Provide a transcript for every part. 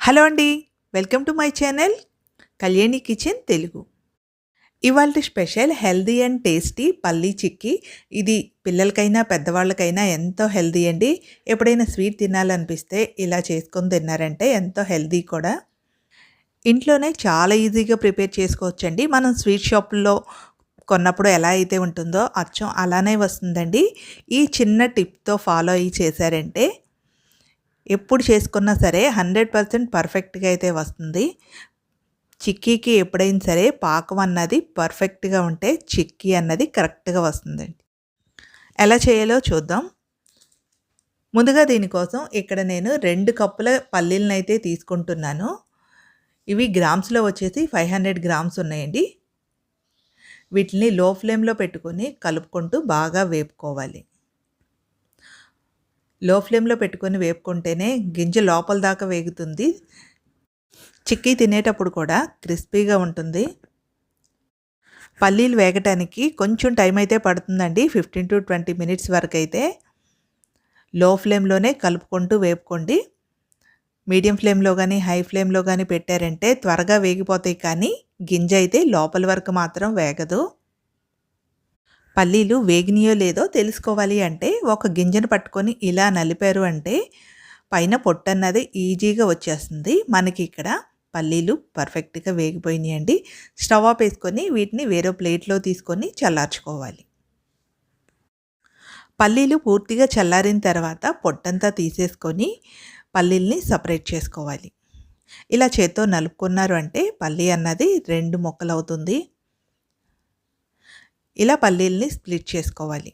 Hello అండి welcome to my channel Kalyani kitchen Telugu. ఇవాళ special healthy and tasty పల్లీ చిక్కీ. ఇది పిల్లలకైనా పెద్దవాళ్ళకైనా ఎంతో హెల్దీ అండి. ఎప్పుడైనా స్వీట్ తినాలనిపిస్తే ఇలా చేసుకొని తిన్నారంటే ఎంతో హెల్దీ కూడా. ఇంట్లోనే చాలా ఈజీగా ప్రిపేర్ చేసుకోవచ్చండి. మనం స్వీట్ షాపుల్లో కొన్నప్పుడు ఎలా అయితే ఉంటుందో అచ్చం అలానే వస్తుందండి. ఈ చిన్న టిప్తో ఫాలో అయ్యి చేశారంటే ఎప్పుడు చేసుకున్నా సరే హండ్రెడ్ పర్సెంట్ పర్ఫెక్ట్గా అయితే వస్తుంది. చిక్కీకి ఎప్పుడైనా సరే పాకం అన్నది పర్ఫెక్ట్గా ఉంటే చిక్కీ అన్నది కరెక్ట్గా వస్తుందండి. ఎలా చేయాలో చూద్దాం. ముందుగా దీనికోసం ఇక్కడ నేను రెండు కప్పుల పల్లీలను అయితే తీసుకుంటున్నాను. ఇవి గ్రామ్స్లో వచ్చేసి ఫైవ్ హండ్రెడ్ గ్రామ్స్ ఉన్నాయండి. వీటిని లో ఫ్లేమ్లో పెట్టుకొని కలుపుకుంటూ బాగా వేపుకోవాలి. లో ఫ్లేమ్లో పెట్టుకొని వేపుకుంటేనే గింజ లోపల దాకా వేగుతుంది. చిక్కీ తినేటప్పుడు కూడా క్రిస్పీగా ఉంటుంది. పల్లీలు వేగటానికి కొంచెం టైం అయితే పడుతుందండి. ఫిఫ్టీన్ టు ట్వంటీ మినిట్స్ వరకు అయితే లో ఫ్లేమ్లోనే కలుపుకుంటూ వేపుకోండి. మీడియం ఫ్లేమ్లో కానీ హై ఫ్లేమ్లో కానీ పెట్టారంటే త్వరగా వేగిపోతాయి కానీ గింజ అయితే లోపల వరకు మాత్రం వేగదు. పల్లీలు వేగినాయో లేదో తెలుసుకోవాలి అంటే ఒక గింజను పట్టుకొని ఇలా నలిపారు అంటే పైన పొట్టన్నది ఈజీగా వచ్చేస్తుంది. మనకి ఇక్కడ పల్లీలు పర్ఫెక్ట్గా వేగిపోయినాయి అండి. స్టవ్ ఆఫ్ వేసుకొని వీటిని వేరే ప్లేట్లో తీసుకొని చల్లార్చుకోవాలి. పల్లీలు పూర్తిగా చల్లారిన తర్వాత పొట్టంతా తీసేసుకొని పల్లీల్ని సపరేట్ చేసుకోవాలి. ఇలా చేత్తో నలుపుకున్నారు అంటే పల్లీ అన్నది రెండు మొక్కలు అవుతుంది ఇలా పల్లీల్ని స్ప్లిట్ చేసుకోవాలి.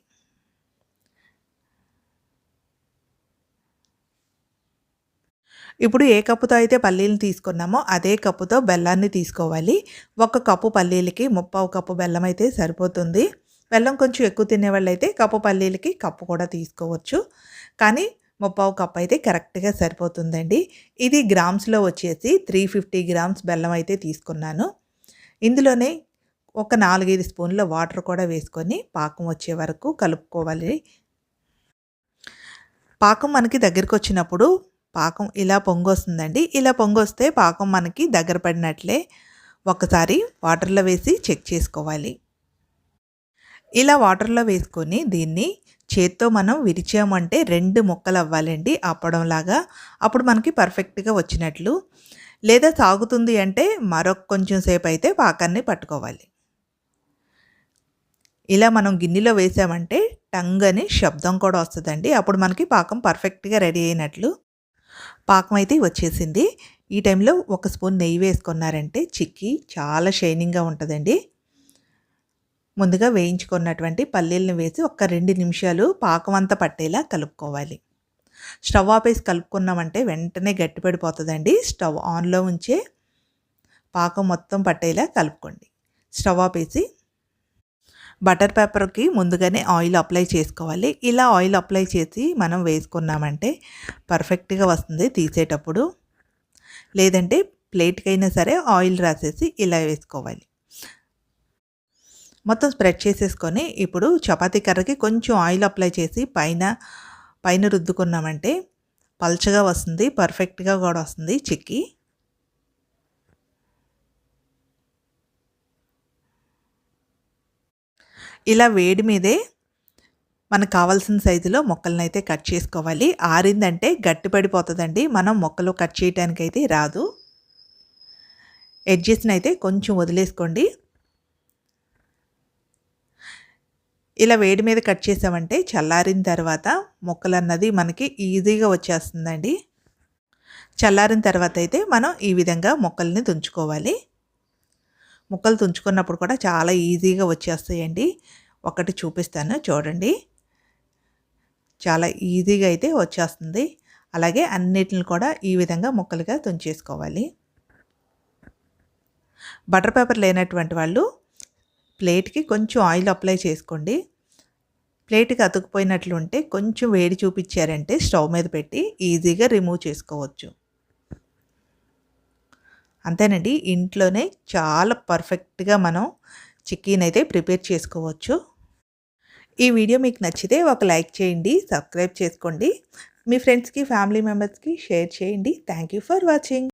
ఇప్పుడు ఏ కప్పుతో అయితే పల్లీలు తీసుకున్నామో అదే కప్పుతో బెల్లాన్ని తీసుకోవాలి. ఒక కప్పు పల్లీలకి ముప్పావు కప్పు బెల్లం అయితే సరిపోతుంది. బెల్లం కొంచెం ఎక్కువ తినేవాళ్ళు అయితే కప్పు పల్లీలకి కప్పు కూడా తీసుకోవచ్చు. కానీ ముప్పావు కప్పు అయితే కరెక్ట్గా సరిపోతుందండి. ఇది గ్రామ్స్లో వచ్చేసి త్రీ ఫిఫ్టీ గ్రామ్స్ బెల్లం అయితే తీసుకున్నాను. ఇందులోనే ఒక నాలుగైదు స్పూన్ల వాటర్ కూడా వేసుకొని పాకం వచ్చే వరకు కలుపుకోవాలి. పాకం మనకి దగ్గరికి వచ్చినప్పుడు పాకం ఇలా పొంగొస్తుందండి. ఇలా పొంగొస్తే పాకం మనకి దగ్గర పడినట్లే ఒకసారి వాటర్లో వేసి చెక్ చేసుకోవాలి. ఇలా వాటర్లో వేసుకొని దీన్ని చేత్తో మనం విరిచామంటే రెండు ముక్కలు అవ్వాలండి అప్పడంలాగా. అప్పుడు మనకి పర్ఫెక్ట్గా వచ్చినట్లు. లేదా సాగుతుంది అంటే మరొక కొంచెం సేపు అయితే పాకాన్ని పట్టుకోవాలి. ఇలా మనం గిన్నెలో వేసామంటే టంగ్ అని శబ్దం కూడా వస్తుందండి. అప్పుడు మనకి పాకం పర్ఫెక్ట్గా రెడీ అయినట్లు పాకం అయితే వచ్చేసింది. ఈ టైంలో ఒక స్పూన్ నెయ్యి వేసుకున్నారంటే చిక్కీ చాలా షైనింగ్గా ఉంటుందండి. ముందుగా వేయించుకున్నటువంటి పల్లీలను వేసి ఒక రెండు నిమిషాలు పాకం అంతా పట్టేలా కలుపుకోవాలి. స్టవ్ ఆపేసి కలుపుకున్నామంటే వెంటనే గట్టిపడిపోతుందండి. స్టవ్ ఆన్లో ఉంచే పాకం మొత్తం పట్టేలా కలుపుకోండి. స్టవ్ ఆపేసి బటర్ పేపర్కి ముందుగానే ఆయిల్ అప్లై చేసుకోవాలి. ఇలా ఆయిల్ అప్లై చేసి మనం వేసుకున్నామంటే పర్ఫెక్ట్గా వస్తుంది తీసేటప్పుడు. లేదంటే ప్లేట్కైనా సరే ఆయిల్ రాసేసి ఇలా వేసుకోవాలి. మొత్తం స్ప్రెడ్ చేసేసుకొని ఇప్పుడు చపాతీ కర్రకి కొంచెం ఆయిల్ అప్లై చేసి పైన పైన రుద్దుకున్నామంటే పల్చగా వస్తుంది పర్ఫెక్ట్గా కూడా వస్తుంది చిక్కీ. ఇలా వేడి మీదే మనకు కావాల్సిన సైజులో మొక్కలను అయితే కట్ చేసుకోవాలి. ఆరిందంటే గట్టి పడిపోతుందండి. మనం మొక్కలు కట్ చేయడానికి అయితే రాదు. ఎడ్జెస్ని అయితే కొంచెం వదిలేసుకోండి. ఇలా వేడి మీద కట్ చేసామంటే చల్లారిన తర్వాత మొక్కలు అన్నది మనకి ఈజీగా వచ్చేస్తుందండి. చల్లారిన తర్వాత అయితే మనం ఈ విధంగా మొక్కల్ని తుంచుకోవాలి ముక్కలు తుంచుకున్నప్పుడు కూడా చాలా ఈజీగా వచ్చేస్తాయండి. ఒకటి చూపిస్తాను చూడండి. చాలా ఈజీగా అయితే వచ్చేస్తుంది. అలాగే అన్నిటిని కూడా ఈ విధంగా ముక్కలుగా తుంచేసుకోవాలి. బటర్ పేపర్ లేనటువంటి వాళ్ళు ప్లేట్కి కొంచెం ఆయిల్ అప్లై చేసుకోండి. ప్లేట్కి అతుకుపోయినట్లు ఉంటే కొంచెం వేడి చూపించారంటే స్టవ్ మీద పెట్టి ఈజీగా రిమూవ్ చేసుకోవచ్చు. అంతేనండి. ఇంట్లోనే చాలా పర్ఫెక్ట్గా మనం చికెన్ అయితే ప్రిపేర్ చేసుకోవచ్చు. ఈ వీడియో మీకు నచ్చితే ఒక లైక్ చేయండి సబ్స్క్రైబ్ చేసుకోండి. మీ ఫ్రెండ్స్కి ఫ్యామిలీ మెంబర్స్కి షేర్ చేయండి. Thank you for watching.